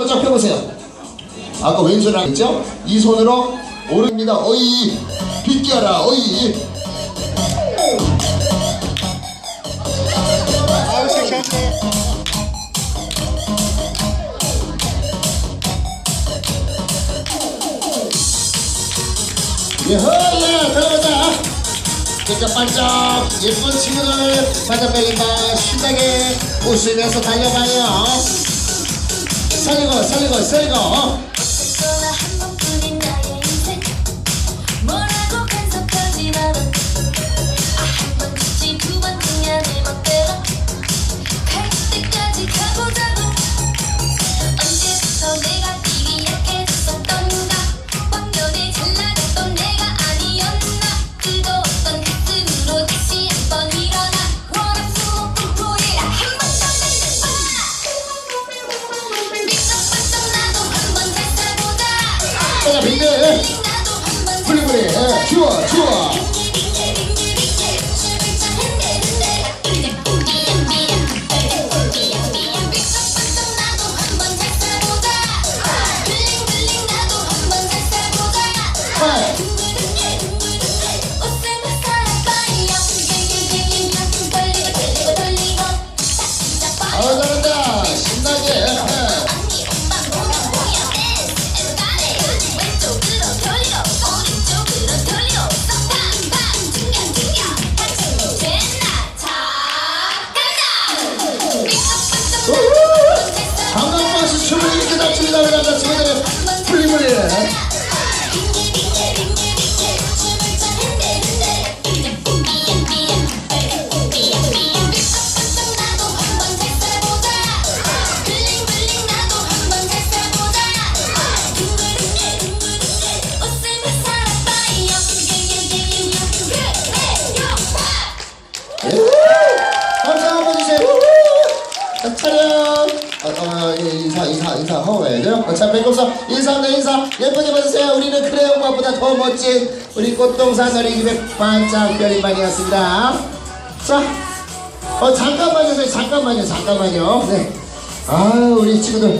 한번 쫙 펴보세요. 아까 왼손을 했죠? 이 손으로 오른입니다. 어이 비껴라 어이. 예허야 들어보자. 반짝반짝 예쁜 친구들 반짝반짝 신나게 웃으면서 달려봐요. 살리고 살리고 살리고. 떠 자자 빙글 뿌리뿌리. 예, 좋아 좋아. 감사 한번 주세요. 자, 차렷. 어, 어, 예, 인사, 인사, 인사 하고 가야죠. 어, 자, 배꼽서 인사합니다, 인사. 예쁘게 받으세요. 우리는 크레용마보다 더 멋진 우리 꽃동산 어린이집의 반짝 별이만이었습니다. 자, 어, 잠깐만요, 선생님. 잠깐만요, 잠깐만요. 네. 아, 우리 친구들.